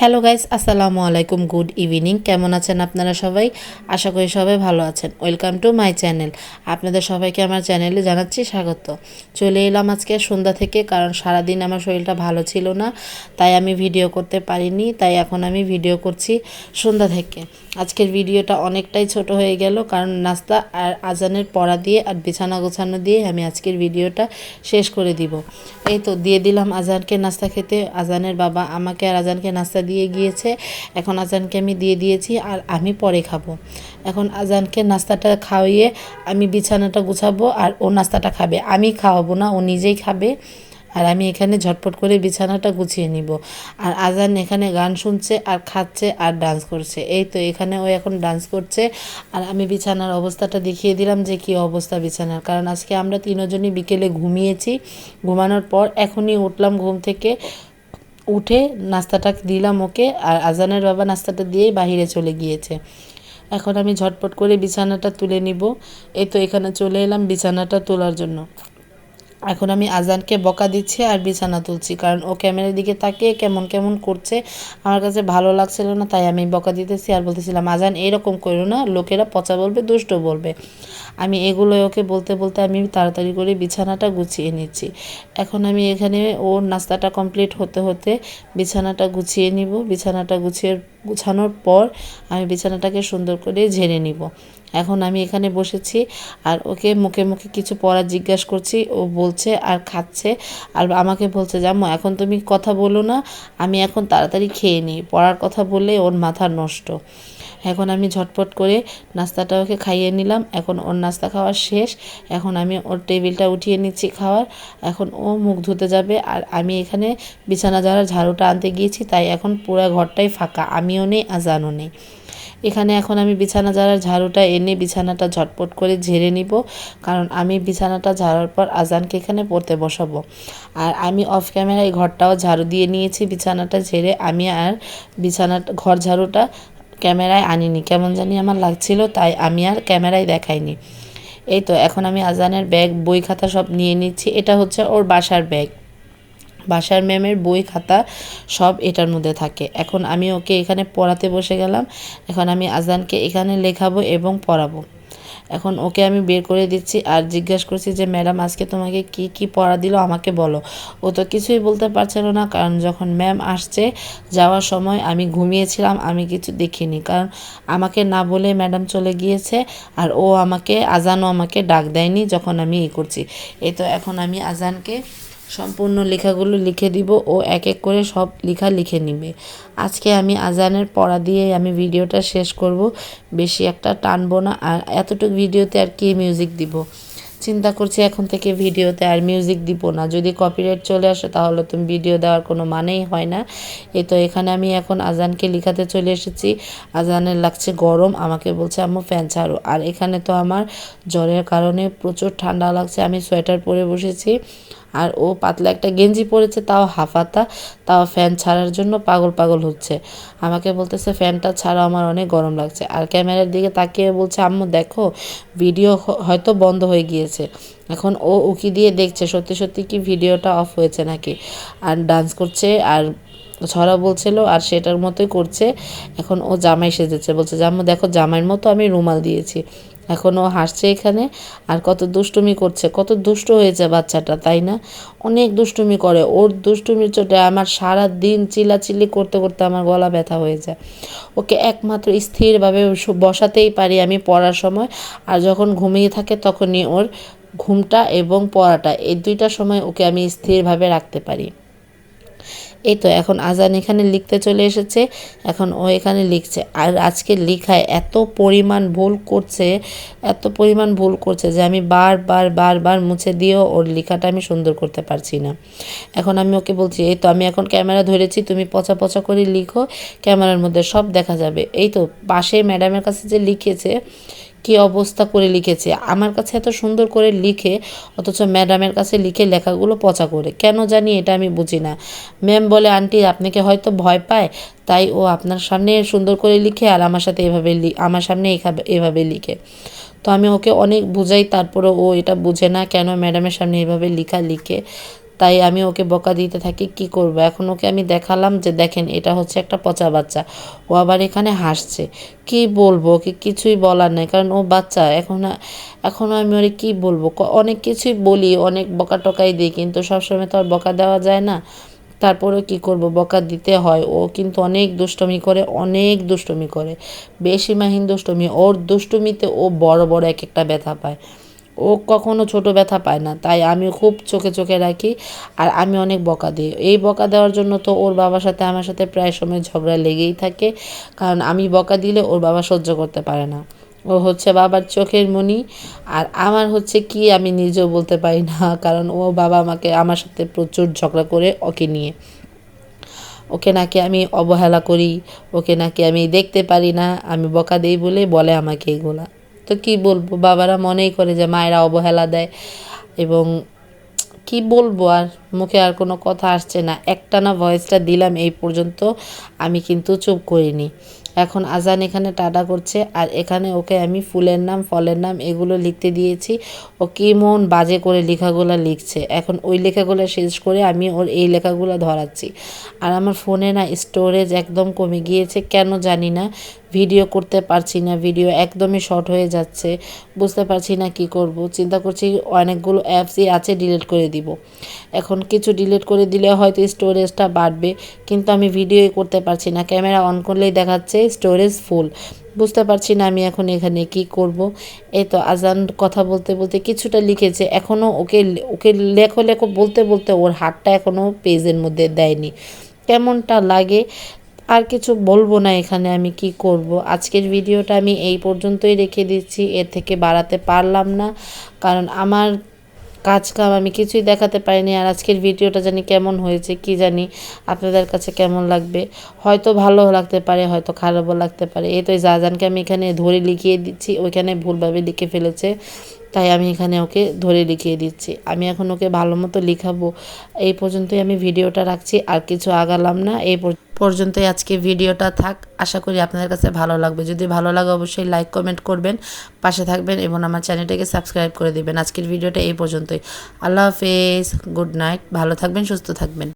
Hello guys আসসালামু আলাইকুম good evening কেমন আছেন আপনারা সবাই? আশা করি সবাই ভালো আছেন। ওয়েলকাম টু মাই চ্যানেল আপনাদের সবাইকে আমার চ্যানেলে জানাচ্ছি স্বাগত। চলে এলাম আজকে সন্ধ্যা থেকে, কারণ সারাদিন আমার শরীরটা ভালো ছিল না, তাই আমি ভিডিও করতে পারিনি, তাই এখন আমি ভিডিও করছি সন্ধ্যা থেকে। আজকের ভিডিওটা অনেকটাই ছোট হয়ে গেল, কারণ নাস্তা আর আজানের পড়া দিয়ে আর বিছানা গোছানো দিয়ে আমি আজকের ভিডিওটা শেষ করে দিব। এই তো, দিয়ে দিলাম আজানকে নাস্তা খেতে। আজানের বাবা আমাকে আর আজানকে নাস্তা দিয়ে গিয়েছে। এখন আজানকে আমি দিয়ে দিয়েছি আর আমি পরে খাব। এখন আজানকে নাস্তাটা খাওয়িয়ে আমি বিছানাটা গুছাবো আর ও নাস্তাটা খাবে। আমি খাওয়াবো না, ও নিজেই খাবে। আর আমি এখানে ঝটপট করে বিছানাটা গুছিয়ে নিব। আর আজান এখানে গান শুনছে আর খাচ্ছে আর ডান্স করছে। এই তো এখানে ও এখন ডান্স করছে। আর আমি বিছানার অবস্থাটা দেখিয়ে দিলাম যে কি অবস্থা বিছানার। কারণ আজকে আমরা তিনজনই বিকেলে ঘুমিয়েছি। ঘুমানোর পর এখনই উঠলাম ঘুম থেকে। উঠে নাস্তাটা দিলাম ওকে, আর আজানের বাবা নাস্তাটা দিয়েই বাহিরে চলে গিয়েছে। এখন আমি ঝটপট করে বিছানাটা তুলে নিব। এই তো এখানে চলে এলাম বিছানাটা তোলার জন্য। এখন আমি আজানকে বকা দিচ্ছি আর বিছানা তুলছি, কারণ ও ক্যামেরার দিকে তাকিয়ে কেমন কেমন করছে, আমার কাছে ভালো লাগছিল না, তাই আমি বকা দিতেছি আর বলতেছিলাম, আজান এরকম করো না, লোকেরা পচা বলবে, দুষ্ট বলবে। আমি এগুলো ওকে বলতে বলতে আমি তাড়াতাড়ি করে বিছানাটা গুছিয়ে নিচ্ছি। এখন আমি এখানে ওর নাস্তাটা কমপ্লিট হতে হতে বিছানাটা গুছিয়ে নিব। বিছানাটা গুছিয়ে গুছানোর পর আমি বিছানাটাকে সুন্দর করে ঝেড়ে নিব। এখন আমি এখানে বসেছি আর ওকে মুখে মুখে কিছু পড়া জিজ্ঞাসা করছি, ও বলছে আর খাচ্ছে আর আমাকে বলছে জামো এখন তুমি কথা বলো না, আমি এখন তাড়াতাড়ি খেয়ে নিই। পড়ার কথা বললে ওর মাথা নষ্ট। এখন আমি ঝটপট করে নাস্তাটা ওকে খাইয়ে নিলাম, এখন ওর নাস্তা খাওয়া শেষ, এখন আমি ওর টেবিলটা উঠিয়ে নিচ্ছি খাওয়ার, এখন ও মুখ ধুতে যাবে আর আমি এখানে বিছানা যাওয়ার ঝাড়ুটা আনতে গিয়েছি, তাই এখন পুরো ঘরটাই ফাঁকা, আমিও নেই আজানও নেই। এখানে এখন আমি বিছানা ঝাড়ার ঝাড়ুটা এনে বিছানাটা ঝটপট করে ঝেড়ে নিব। কারণ আমি বিছানাটা ঝাড়ার পর আজানকে এখানে পড়তে বসাবো। আর আমি অফ ক্যামেরায় ঘরটাও ঝাড়ু দিয়ে নিয়েছি বিছানাটা ঝেড়ে। আমি আর বিছানাটা, ঘর ঝাড়ুটা ক্যামেরায় আনিনি। কেমন জানি আমার লাগছিল, তাই আমি আর ক্যামেরায় দেখাইনি। এই তো, এখন আমি আজানের ব্যাগ, বই খাতা সব নিয়ে নিচ্ছি। এটা হচ্ছে ওর বাসার ব্যাগ। বাসার ম্যামের বই, খাতা সব এটার মধ্যে থাকে। এখন আমি ওকে এখানে পড়াতে বসে গেলাম। এখন আমি আজানকে এখানে লেখাবো এবং পড়াবো। এখন ওকে আমি বের করে দিচ্ছি আর জিজ্ঞেস করছি যে, ম্যাডাম, আজকে তোমাকে কি কি পড়া দিল? আমাকে বলো। ও তো কিছুই বলতে পারছিল না, কারণ যখন ম্যাম আসছে যাওয়ার সময় আমি ঘুমিয়েছিলাম, আমি কিছু দেখিনি। কারণ আমাকে না বলে ম্যাডাম চলে গিয়েছে আর ও আমাকে, আজানও আমাকে ডাক দেয়নি যখন আমি ই করছি। এই তো এখন আমি আজানকে সম্পূর্ণ লেখাগুলো লিখে দিব, ও এক এক করে সব লেখা লিখে নিবে। আজকে আমি আজানের পড়া দিয়ে আমি ভিডিওটা শেষ করব। বেশি একটা টানবো না, আর এতটুকু ভিডিওতে আর কি মিউজিক দিব? চিন্তা করছি এখন থেকে ভিডিওতে আর মিউজিক দিব না। যদি কপিরাইট চলে আসে তাহলে তুমি ভিডিও দেওয়ার কোনো মানেই হয় না। এই তো এখানে আমি এখন আজানকে লিখাতে চলে এসেছি। আজানের লাগছে গরম, আমাকে বলছে, আম্মু ফ্যান ছাড়ো। আর এখানে তো আমার জ্বরের কারণে প্রচুর ঠান্ডা লাগছে, আমি সোয়েটার পরে বসেছি। আর ও পাতলা একটা গেঞ্জি পরেছে, তাও হাফাতা, তাও ফ্যান ছাড়ার জন্য পাগল পাগল হচ্ছে। আমাকে বলতেছে, ফ্যানটা ছাড়া আমার অনেক গরম লাগছে। আর ক্যামেরার দিকে তাকিয়ে বলছে, আম্মু, দেখো, ভিডিও হয়তো বন্ধ হয়ে গিয়েছে। এখন ও উকি দিয়ে দেখছে, সত্যি সত্যি কি ভিডিওটা অফ হয়েছে নাকি? আর ডান্স করছে, আর ছড়া বলছিল, আর সেটার মতোই করছে। এখন ও জামাই সেজেছে, বলছে জাম্মু দেখো, জামাইয়ের মতো আমি রুমাল দিয়েছি। এখন ও হাসছে এখানে। আর কত দুষ্টুমি করছে, কত দুষ্ট হয়েছে বাচ্চাটা, তাই না? অনেক দুষ্টুমি করে। ওর দুষ্টুমির চোটে আমার সারা দিন চিলাচিলি করতে করতে আমার গলা ব্যথা হয়ে যায়। ওকে একমাত্র স্থিরভাবে বসাতেই পারি আমি পড়ার সময়। আর যখন ঘুমিয়ে থাকে তখনই ওর ঘুমটা এবং পড়াটা, এই দুইটা সময় ওকে আমি স্থিরভাবে রাখতে পারি। এই তো এখন আজান এখানে লিখতে চলে এসেছে, এখন ও এখানে লিখছে। আর আজকে লিখায় এত পরিমাণ ভুল করছে, এত পরিমাণ ভুল করছে যে আমি বারবার বারবার মুছে দিয়েও ওর লেখাটা আমি সুন্দর করতে পারছি না। এখন আমি ওকে বলছি, এই তো আমি এখন ক্যামেরা ধরেছি, তুমি পচা পচা করে লিখো, ক্যামেরার মধ্যে সব দেখা যাবে। এই তো পাশে ম্যাডামের কাছে যে লিখেছে কি অবস্থা করে লিখেছে? আমার কাছে এত সুন্দর করে লিখে, অথচ ম্যাডামের কাছে লিখে লেখাগুলো পচা করে। কেন জানি এটা আমি বুঝি না। ম্যাম বলে, আন্টি, আপনাকে হয়তো ভয় পায়। তাই ও আপনার সামনে সুন্দর করে লিখে আর আমার সাথে এভাবে আমার সামনে এভাবে লিখে। তো আমি ওকে অনেক বুঝাই তারপরে ও এটা বুঝে না, কেন ম্যাডামের সামনে এভাবে লিখা, লিখে। তাই আমি ওকে বকা দিতে থাকি, কি করব? এখন ওকে আমি দেখালাম যে দেখেন, এটা হচ্ছে একটা পচা বাচ্চা। ও আবার এখানে হাসছে। কি বলব? ওকে কিছুই বলার নেই। কারণ ও বাচ্চা, এখন এখনও আমি ওরে কী বলব? অনেক কিছুই বলি, অনেক বকা টকাই দিই, কিন্তু সবসময় তো আর বকা দেওয়া যায় না। তারপরেও কি করব? বকা দিতে হয়। ও কিন্তু অনেক দুষ্টমি করে, অনেক দুষ্টমি করে। বেশি মাহিন দুষ্টমি। ওর দুষ্টমিতে ও বড় বড় এক একটা ব্যথা পায়। ও কখনো ছোট ব্যথা পায় না, তাই আমি খুব চোখে চোখে রাখি আর আমি অনেক বকা দিই। এই বকা দেওয়ার জন্য তো ওর বাবার সাথে, আমার সাথে প্রায় সময় ঝগড়া লেগেই থাকে, কারণ আমি বকা দিলে ওর বাবা সহ্য করতে পারে না। ও হচ্ছে বাবার চোখের মণি আর আমার হচ্ছে কি আমি নিজেও বলতে পারি না, কারণ ও বাবা আমাকে, আমার সাথে প্রচুর ঝগড়া করে ওকে নিয়ে। ওকে নাকি আমি অবহেলা করি, ওকে নাকি আমি দেখতে পারি না, আমি বকা দিই বলে বলে আমাকে এগুলা। তো কি বলব? বাবারা মনেই করে যে মায়েরা অবহেলা দেয় এবং কি বলব আর? মুখে আর কোনো কথা আসছে না। একটানা ভয়েসটা দিলাম, এই পর্যন্ত আমি কিন্তু চুপ করিনি। এখন আজান এখানে টাটা করছে আর এখানে ওকে আমি ফুলের নাম, ফলের নাম এগুলো লিখতে দিয়েছি। ও কি মন বাজে করে লেখাগুলো লিখছে। এখন ওই লেখাগুলো শেষ করে আমি ওর এই লেখাগুলো ধরাচ্ছি। আর আমার ফোনে না স্টোরেজ একদম কমে গিয়েছে, কেন জানি না। ভিডিও করতে পারছি না, ভিডিও একদমই শর্ট হয়ে যাচ্ছে, বুঝতে পারছি না কি করব, চিন্তা করছি অনেকগুলো অ্যাপসই আছে ডিলিট করে দিব। এখন কিছু ডিলিট করে দিলে হয়তো স্টোরেজটা বাড়বে, কিন্তু আমি ভিডিওই করতে পারছি না ক্যামেরা অন করলেই দেখাচ্ছে স্টোরেজ ফুল বুঝতে পারছি না আমি এখন এখানে কি করব, এই তো আজান কথা বলতে বলতে কিছুটা লিখেছে এখনও ওকে ওকে লেখো লেখো বলতে বলতে ওর হাতটা এখনও পেজের মধ্যে দেয়নি। কেমনটা লাগে? আর কিছু বলব না এখানে আমি কি করব। আজকের ভিডিওটা আমি এই পর্যন্তই রেখে দিচ্ছি। এর থেকে বাড়াতে পারলাম না। কারণ আমার কাজ কাম আমি কিছুই দেখাতে পারিনি। আর আজকের ভিডিওটা জানি কেমন হয়েছে, কি জানি আপনাদের কাছে কেমন লাগবে। হয়তো ভালো লাগতে পারে, হয়তো খারাপও লাগতে পারে। এই তো জাজানকে আমি এখানে ধরে লিখিয়ে দিচ্ছি। ওইখানে ভুলভাবে লিখে ফেলেছে। তাই আমি এখানে ওকে ধরে লিখিয়ে দিচ্ছি। আমি এখন ওকে ভালো মতো লিখাবো। এই পর্যন্তই আমি ভিডিওটা রাখছি, আর কিছু আগালাম না। এই পর্যন্তই আজকে ভিডিওটা থাক। আশা করি আপনাদের কাছে ভালো লাগবে। যদি ভালো লাগে অবশ্যই লাইক কমেন্ট করবেন, পাশে থাকবেন এবং আমার চ্যানেলটাকে সাবস্ক্রাইব করে দেবেন। আজকের ভিডিওটা এই পর্যন্তই। আল্লাহ হাফেজ গুড নাইট ভালো থাকবেন, সুস্থ থাকবেন।